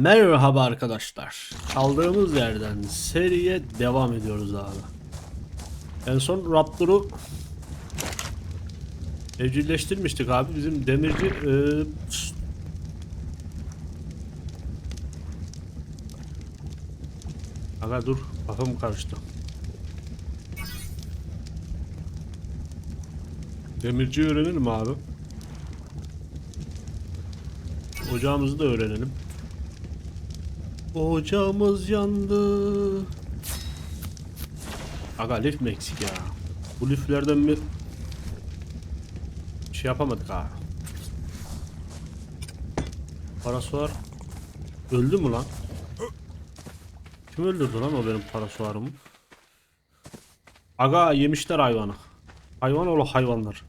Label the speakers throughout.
Speaker 1: Merhaba arkadaşlar. Kaldığımız yerden seriye devam ediyoruz abi. En son Raptor'u evcilleştirmiştik abi. Bizim demirci e. Aga dur kafam karıştı. Demirci öğrenelim abi. Ocağımızı da öğrenelim. Ocağımız yandı. Aga lif mi? Bu liflerden bir şey yapamadık ha. Parasuar öldü mü lan? Kim öldürdü lan o benim parasuarımı? Aga yemişler hayvanı. Hayvan oğlu hayvanlar.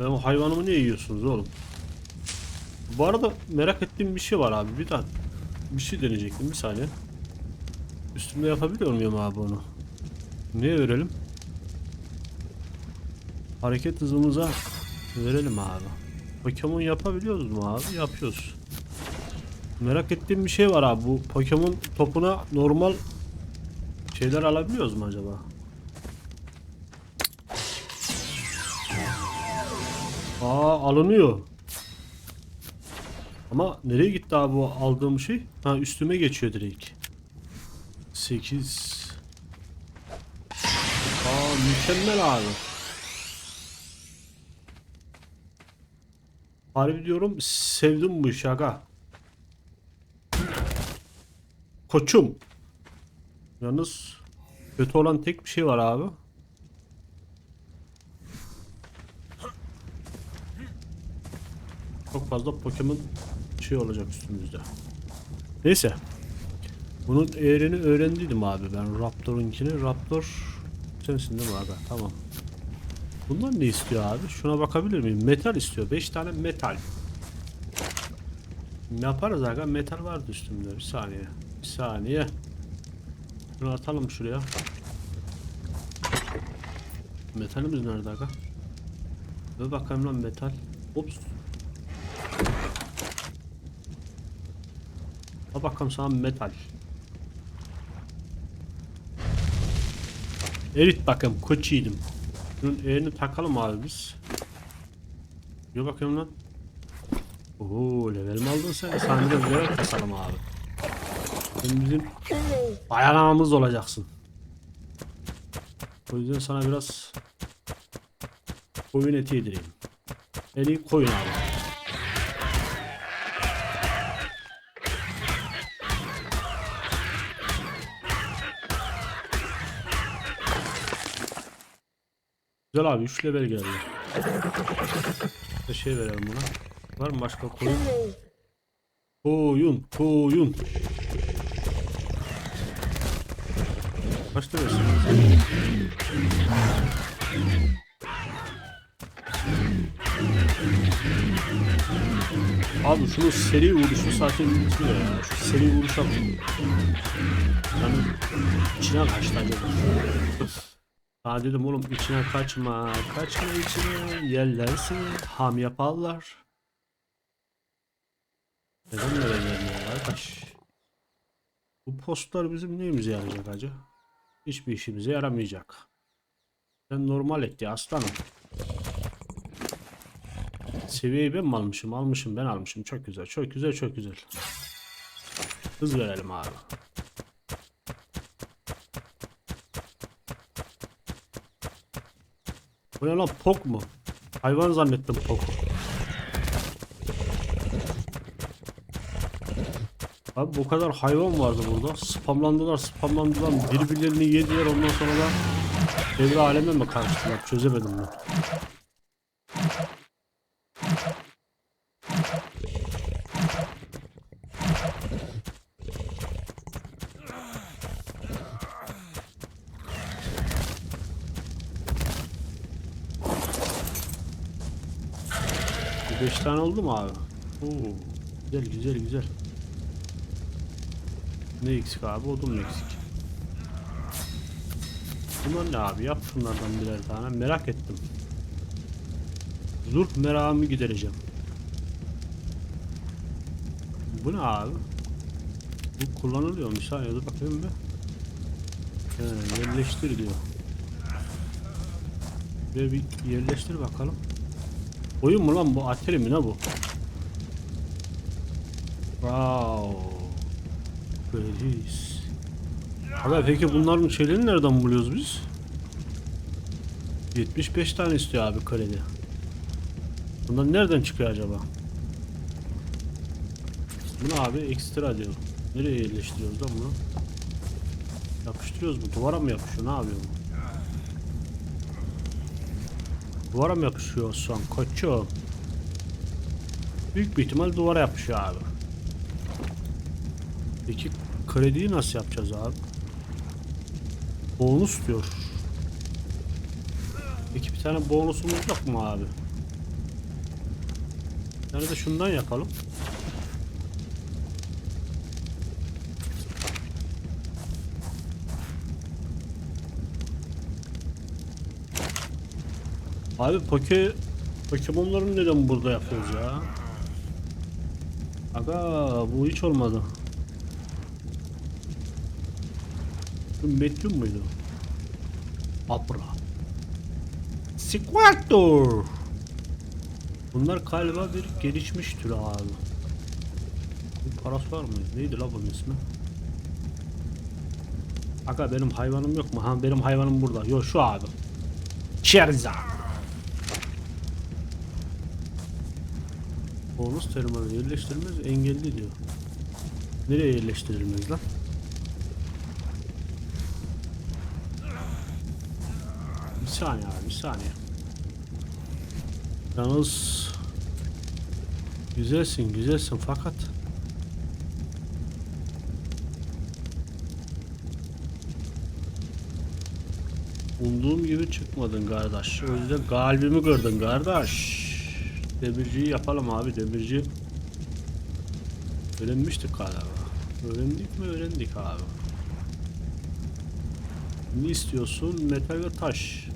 Speaker 1: Benim hayvanımı niye yiyorsunuz oğlum? Bu arada merak ettiğim bir şey var abi. Bir daha bir şey deneyecektim bir saniye. Üstümde yapabiliyor muyum abi onu? Neye verelim? Hareket hızımıza verelim abi. Pokemon yapabiliyoruz mu abi? Yapıyoruz. Merak ettiğim bir şey var abi. Bu Pokemon topuna normal şeyler alabiliyoruz mu acaba? Aa alınıyor. Ama nereye gitti abi bu aldığım şey? Ha üstüme geçiyor direkt. 8 Aa mükemmel abi. Harbi diyorum sevdim bu işi aga. Koçum. Yalnız kötü olan tek bir şey var abi. Çok fazla Pokemon şey olacak üstümüzde. Neyse. Bunun eğrini öğrendiydim abi ben Raptor'unkini. Raptor sensin değil mi abi? Tamam. Bunlar ne istiyor abi? Şuna bakabilir miyim? Metal istiyor. 5 tane metal. Ne yaparız aga? Metal vardı üstümde. Bir saniye. Bir saniye. Şunu atalım şuraya. Metalimiz nerede aga? Dur bakalım lan metal. Ops. Al bakalım sana metal. Erit bakalım koçiydim. Şunun elini takalım abi biz. Yo bakayım lan. Oo level mi aldın sen? Sana biraz level kasalım abi. Sen bizim dayanağımız olacaksın. O yüzden sana biraz koyun eti yedireyim. En iyi koyun abi. Güzel abi 3 level geldi. Bir şey verelim buna. Var mı başka koyun? Koyun, koyun. Kaç lirası? Abi şunu seri vuruşu zaten bitmiyor ya. Şu seri vuruşa bak. Yani içine kaçtı acaba. Daha dedim oğlum içine kaçma, kaçma içine, yerlersin, ham yaparlar. Neden böyle vermiyor arkadaş? Bu postlar bizim neyimize yarayacak acı? Hiçbir işimize yaramayacak. Sen normal et ya aslanım. Seviyeyi ben mi almışım? Almışım ben almışım. Çok güzel, çok güzel, çok güzel. Hız verelim abi. Bu ne lan pok mu? Hayvan zannettim pok. Abi bu kadar hayvan vardı burada. Spamlandılar, spamlandılar. Birbirlerini yediler ondan sonra da devre aleme mi karıştılar? Çözemedim ben. Oldu mu abi? Oo, güzel güzel güzel. Ne eksik abi? Odun eksik? Bunlar ne abi? Yap şunlardan birer tane. Merak ettim. Zurh meramı gidereceğim. Bu ne abi? Bu kullanılıyor mu? Saniye dur bakayım bir. He, yerleştir diyor. Ve bir yerleştir bakalım. Oyun mu lan bu? Atari mi ne bu? Wow. Böyleyiz. Abi peki bunların şeylerini nereden buluyoruz biz? 75 tane istiyor abi kredi. Bunlar nereden çıkıyor acaba? Bu ne abi? Ekstra diyor. Nereye yerleştiriyoruz lan bunu? Yapıştırıyoruz mu? Duvara mı yapışıyor? Ne yapıyor bu? Duvara mı yapışıyor şu an? Koçum. Büyük bir ihtimal duvara yapışıyor abi. Peki krediyi nasıl yapacağız abi? Bonus diyor. Peki bir tane bonusumuz yok mu abi? Tane de şundan yapalım. Abi poke Pokemon'ları neden burada yapıyoruz ya? Aga bu hiç olmadı. Bu Medyum muydu? Abra. Squirtor. Bunlar galiba bir gelişmiş tür abi. Bir parası var mı? Neydi la bunun ismi? Aga benim hayvanım yok mu? Ha benim hayvanım burada. Yok şu abi. Charizard. Bonus terminali yerleştirilmez engelli diyor. Nereye yerleştirilmez lan? Bir saniye abi bir saniye. Yalnız güzelsin güzelsin fakat Umduğum gibi çıkmadın kardeş. O yüzden kalbimi kırdın kardeş. Demirciyi yapalım abi demirci. Öğrenmiştik galiba. Öğrendik mi öğrendik abi. Ne istiyorsun? Metal ve taş.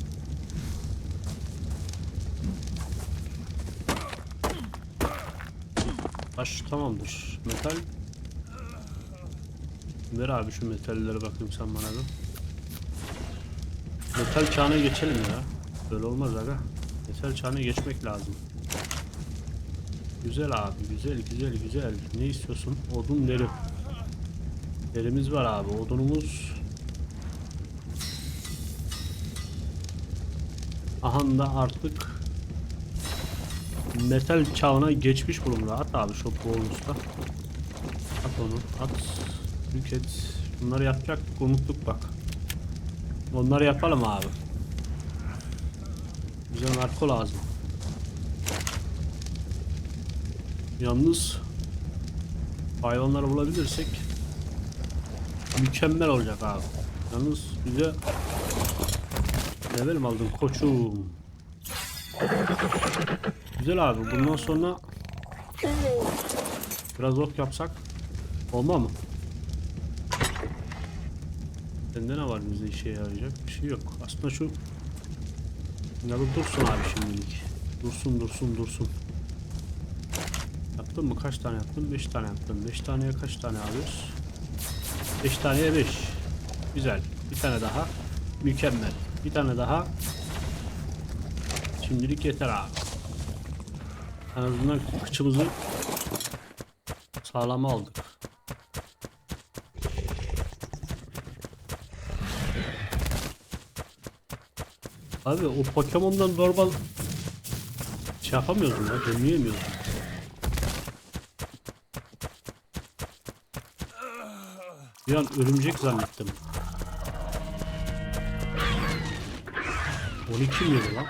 Speaker 1: Taş tamamdır. Metal. Ver abi şu metallere bakayım sen bana bir. Metal çağına geçelim ya. Böyle olmaz aga. Metal çağına geçmek lazım. Güzel abi güzel güzel güzel. Ne istiyorsun? Odun deri. Derimiz var abi. Odunumuz Aha da artık metal çağına geçmiş bulundu. At abi şu bonus'ta. At onu. At. Yük et. Bunları yapacak. Unuttuk bak. Onları yapalım abi. Bize narko lazım. Yalnız hayvanları bulabilirsek mükemmel olacak abi. Yalnız bize level mi aldın koçum? Güzel abi bundan sonra biraz ok yapsak olma mı? Sende ne var bize işe yarayacak? Bir şey yok. Aslında şu ya bu dursun abi şimdilik. Dursun dursun dursun. Yaptın mı? Kaç tane yaptın? 5 tane yaptım. 5 taneye kaç tane alıyoruz? 5 taneye 5. Güzel. Bir tane daha. Mükemmel. Bir tane daha. Şimdilik yeter abi. En azından kıçımızı sağlama aldık. Abi o Pokemon'dan normal şey yapamıyordum ya, dönmeyemiyordum. Bir an örümcek zannettim. 12 miydi lan?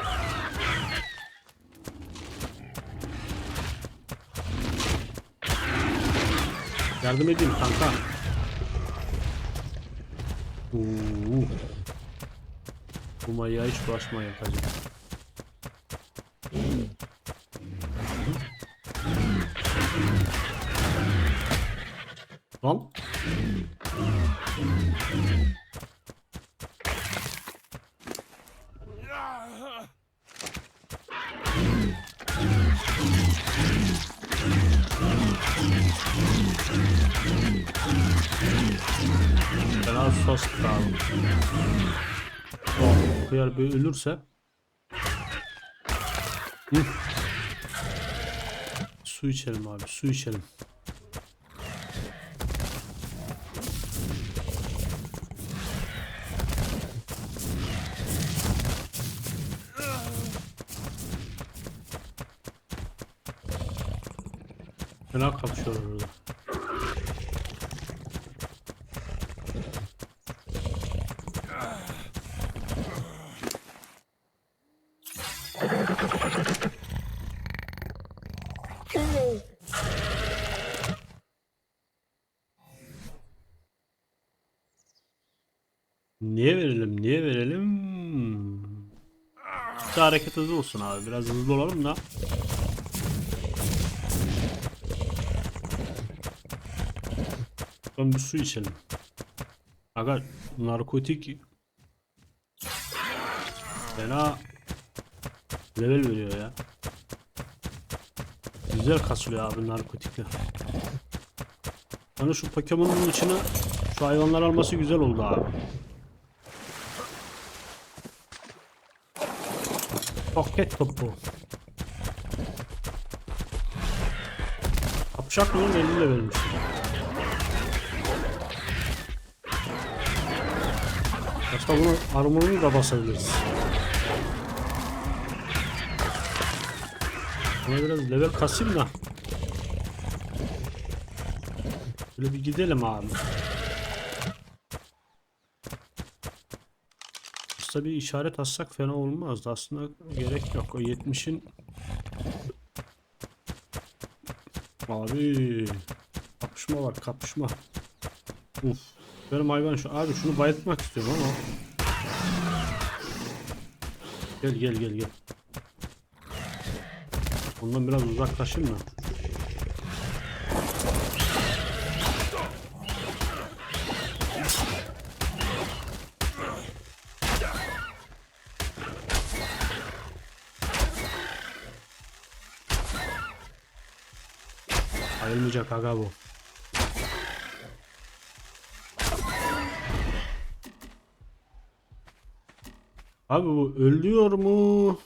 Speaker 1: Yardım edeyim kanka. Oo. Bu maya hiç bulaşma yapacak. Bir ölürse. Hı. Su içelim abi su içelim. Fena kapışıyorlar orada. Niye verelim? Niye verelim? Bir hareket hızı olsun abi. Biraz hızlı olalım da. Ben bir su içelim. Aga narkotik fena level veriyor ya. Güzel kasılıyor abi narkotikle. Yani şu Pokemon'un içine şu hayvanlar alması güzel oldu abi. Pocket topu. Kapşak mı? 50 levelmiş. Aslında bunu armorunu da basabiliriz. Buna biraz level kasayım da. Böyle bir gidelim abi. Aslında bir işaret atsak fena olmazdı. Aslında gerek yok. O 70'in Abi kapışma var kapışma. Uf. Benim hayvan şu abi şunu bayıltmak istiyorum ama. Gel gel gel gel. Ondan biraz uzaklaşayım mı? Ayılmayacak aga bu. Abi bu ölüyor mu?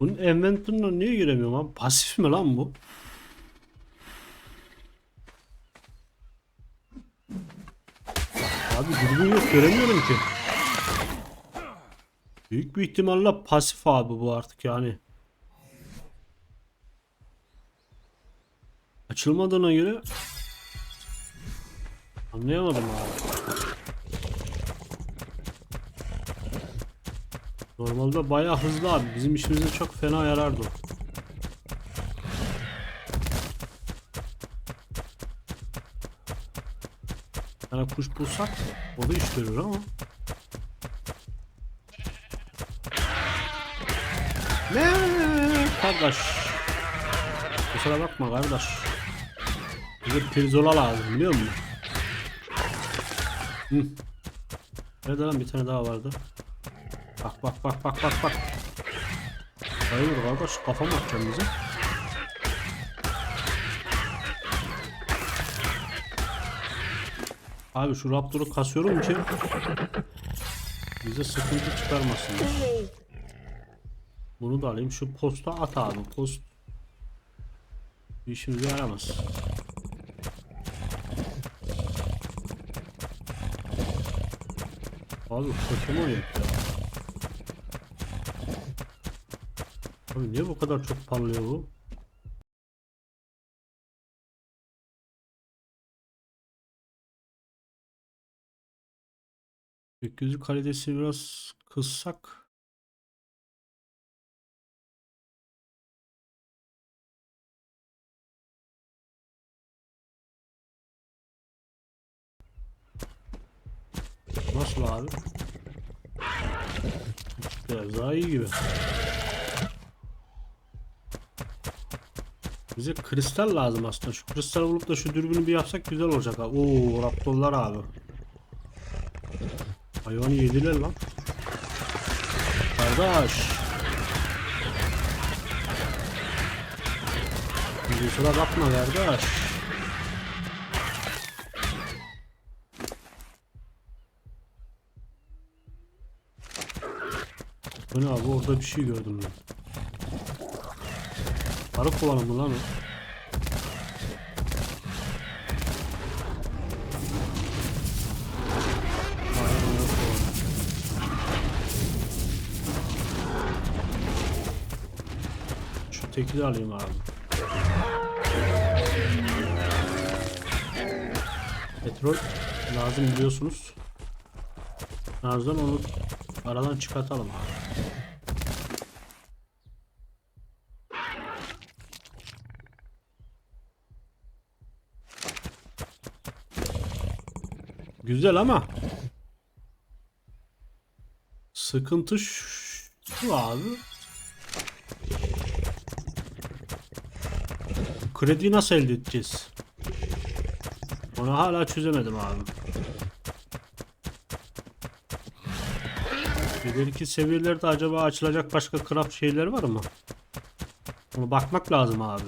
Speaker 1: Bunun inventory'ına niye giremiyorum abi? Pasif mi lan bu? Abi dürbün yok göremiyorum ki. Büyük bir ihtimalle pasif abi bu artık yani. Açılmadığına göre anlayamadım abi. Normalde bayağı hızlı abi. Bizim işimize çok fena yarardı o. Yani kuş bulsak o da iş görür ama. Ne kardeş? Kusura bakma kardeş. Bize pirzola lazım biliyor musun? Hı. Nerede lan bir tane daha vardı. Bak bak bak bak bak bak. Hayır kardeş kafam atacağım bize. Abi şu Raptor'u kasıyorum ki bize sıkıntı çıkarmasınlar. Bunu da alayım. Şu posta at abi. Post bir işimize yaramaz. Abi Pokemon yok ya. Abi niye bu kadar çok parlıyor bu? Gökyüzü kalitesini biraz kıssak. Nasıl abi? Biraz daha iyi gibi. Bize kristal lazım aslında. Şu kristal bulup da şu dürbünü bir yapsak güzel olacak abi. Oo raptorlar abi. Hayvanı yediler lan. Kardeş. Kusura bakma kardeş. Bu ne abi orada bir şey gördüm ben. Arı kovanı mı lan o? Şu teki de alayım abi. Petrol lazım biliyorsunuz. Birazdan onu aradan çıkartalım abi. Güzel ama sıkıntı şu abi. Krediyi nasıl elde edeceğiz? Onu hala çözemedim abi. İleriki seviyelerde acaba açılacak başka craft şeyler var mı? Bunu bakmak lazım abi.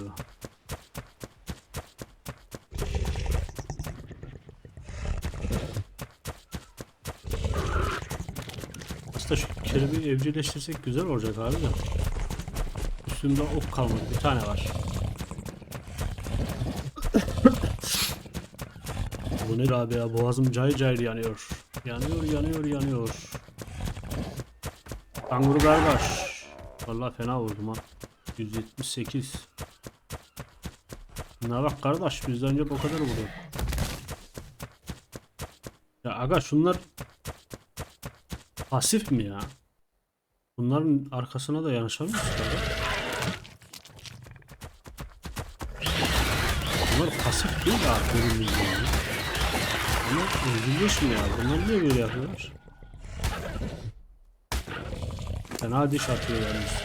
Speaker 1: Şu kelebeği evcilleştirsek güzel olacak abi de. Üstümde ok kalmadı. Bir tane var. Bu ne abi ya? Boğazım cayır cayır yanıyor. Yanıyor, yanıyor, yanıyor. Kanguru kardeş. Vallahi fena vurdum ha. 178. Ne bak kardeş bizden önce bu kadar vuruyor. Ya aga şunlar pasif mi ya? Bunların arkasına da yanaşamıyor musun? Bunlar pasif değil abi bildiğim. Ama üzülüyorsun ya. Bunlar niye böyle yapıyorlar? Fena diş atıyor yalnız.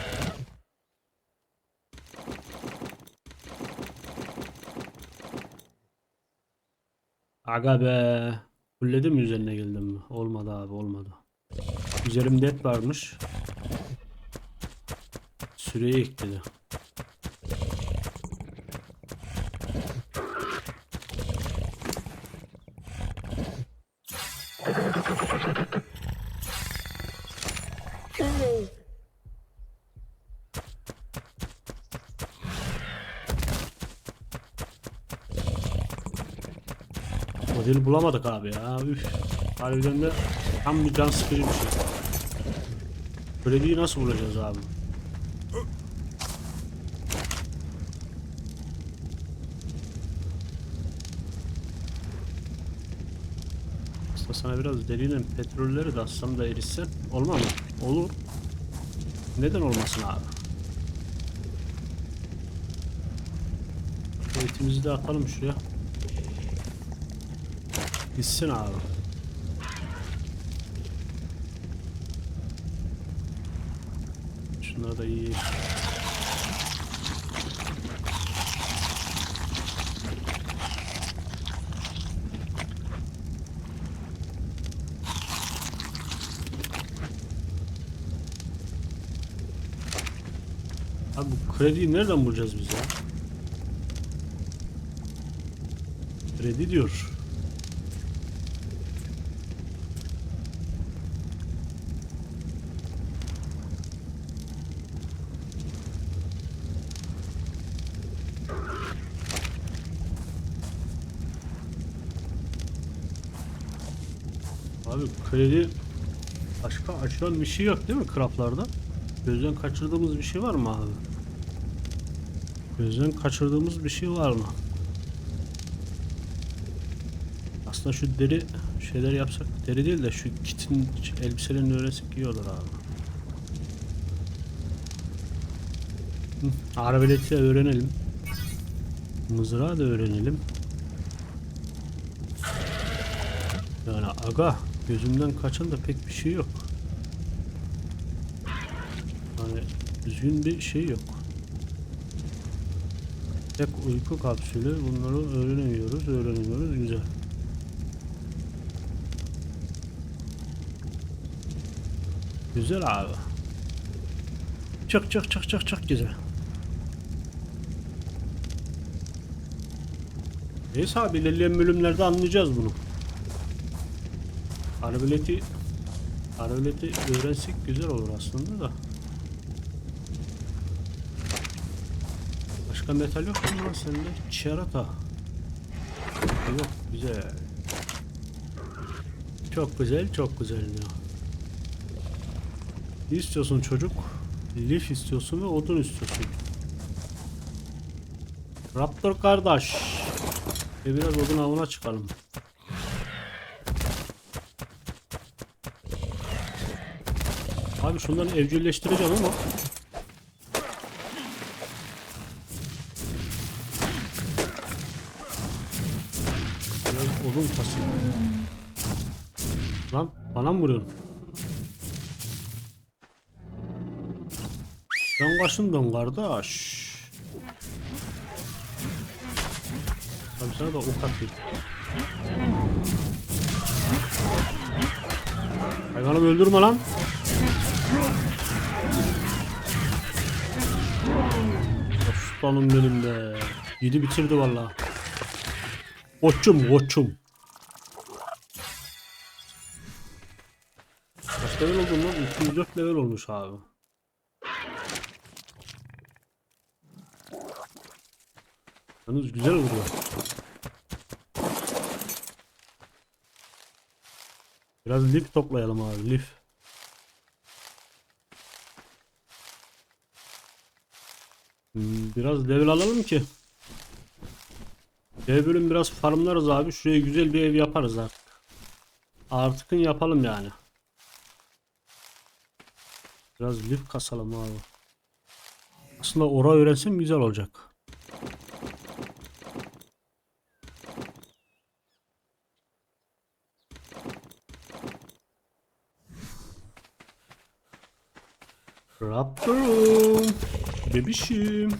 Speaker 1: Aga be. Fulledim üzerine geldim? Olmadı abi olmadı. Üzerimde et varmış. Süreyi ekledi. Modeli bulamadık abi ya. Üf. Harbiden de tam bir can sıkıcı bir şey. Krediyi nasıl bulacağız abi? Aslında sana biraz deriyle petrolleri de atsam da erişsen olmaz mı? Olur. Neden olmasın abi? Etimizi de atalım şuraya. Gitsin abi. Şunları da iyi. Krediyi nereden bulacağız biz ya? Kredi diyor. Abi kredi başka açılan bir şey yok değil mi craftlarda? Gözden kaçırdığımız bir şey var mı abi? Gözden kaçırdığımız bir şey var mı? Aslında şu deri şeyler yapsak deri değil de şu kitin elbiselerini öğrensek iyi olur abi. Hı, Arbaleti de öğrenelim. Mızrağı da öğrenelim. Yani aga gözümden kaçan da pek bir şey yok. Hani düzgün bir şey yok. Tek uyku kapsülü bunları öğrenemiyoruz, öğrenemiyoruz güzel. Güzel abi. Çok çok çok çok çok güzel. Neyse abi ilerleyen bölümlerde anlayacağız bunu. Arbaleti Arbaleti öğrensek güzel olur aslında da. Başka metal yok mu lan sende? Çerata. Yok güzel. Çok güzel çok güzel ya. Ne istiyorsun çocuk? Lif istiyorsun ve odun istiyorsun. Raptor kardeş. E biraz odun avına çıkalım. Abi şundan evcilleştireceğim ama Odun kasayım. Lan bana mı vuruyorsun? Ben kaşındım kardeş. Tabii sana da ok atayım. Hayvanımı öldürme lan. Aslanım benim be. Yedi bitirdi valla. Koçum koçum. Kaç level oldun lan? 204 level olmuş abi. Yalnız güzel vuruyor. Biraz lif toplayalım abi lif. Hmm, Biraz level alalım ki. Ev bölüm biraz farmlarız abi. Şuraya güzel bir ev yaparız artık. Artıkın yapalım yani. Biraz lif kasalım abi. Aslında ora öğrensem güzel olacak. Raptorum. Bebişim.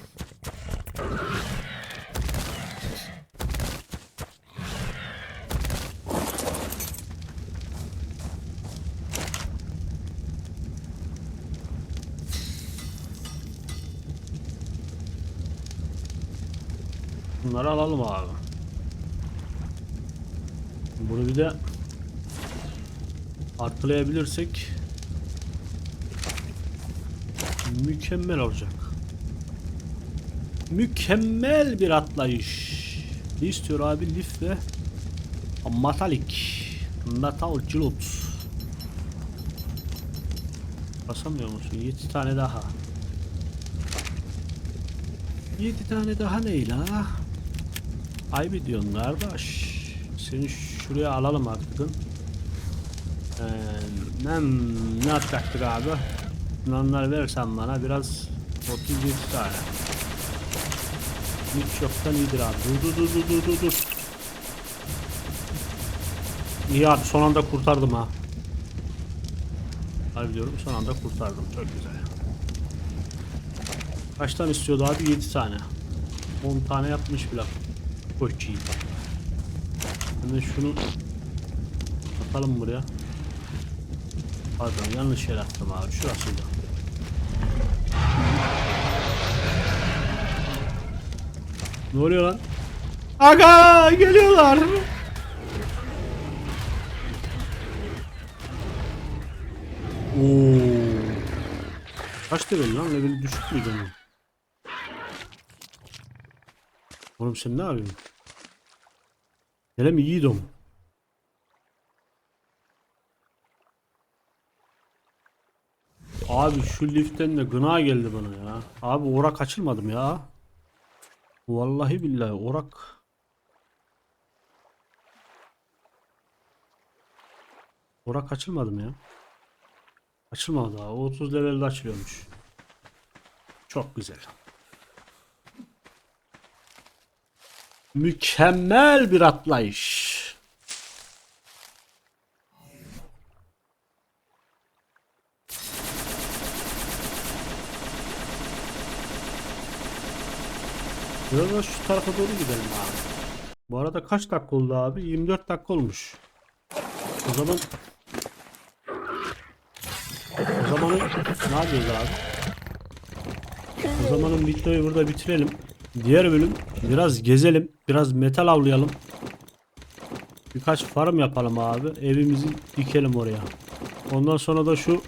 Speaker 1: Bunları alalım abi. Bunu bir de artılayabilirsek mükemmel olacak. Mükemmel bir atlayış. Ne istiyor abi lif ve metalik. Metal cilut. Basamıyor musun? 7 tane daha. 7 tane daha ne la? Ay bir diyorsun kardeş. Seni şuraya alalım artık. Ee, nem, ne yapacaktık abi? Bunları versen bana biraz 37 tane. Hiç yoktan iyidir abi. Dur dur dur dur dur dur. İyi abi son anda kurtardım ha. Harbi diyorum son anda kurtardım. Çok güzel. Kaç tane istiyordu abi? 7 tane. 10 tane yapmış bile. İyi. Hemen şunu atalım buraya. Pardon yanlış yere attım abi. Şurasıydı. Ne oluyor lan? Aga geliyorlar. Oo. Kaç level lan? Level düşük müydü onun? Oğlum sen ne yapıyorsun? Gelem iyiydim. Abi şu liften de gına geldi bana ya. Abi orak açılmadım ya. Vallahi billahi orak. Orak açılmadım ya. Açılmadı. O 30 levelde açılıyormuş. Çok güzel. Mükemmel bir atlayış. Biraz da şu tarafa doğru gidelim abi. Bu arada kaç dakika oldu abi? 24 dakika olmuş. O zaman o zamanın ne yapıyoruz abi? O zamanın videoyu burada bitirelim. Diğer bölüm biraz gezelim. Biraz metal avlayalım. Birkaç farm yapalım abi. Evimizi dikelim oraya. Ondan sonra da şu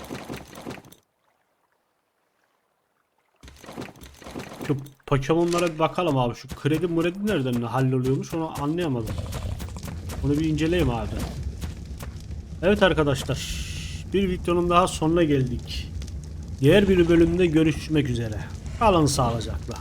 Speaker 1: şu Pokemon'lara bir bakalım abi. Şu kredi muredi nereden halloluyormuş onu anlayamadım. Bunu bir inceleyeyim abi. Evet arkadaşlar. Bir videonun daha sonuna geldik. Diğer bir bölümde görüşmek üzere. Kalın sağlıcakla.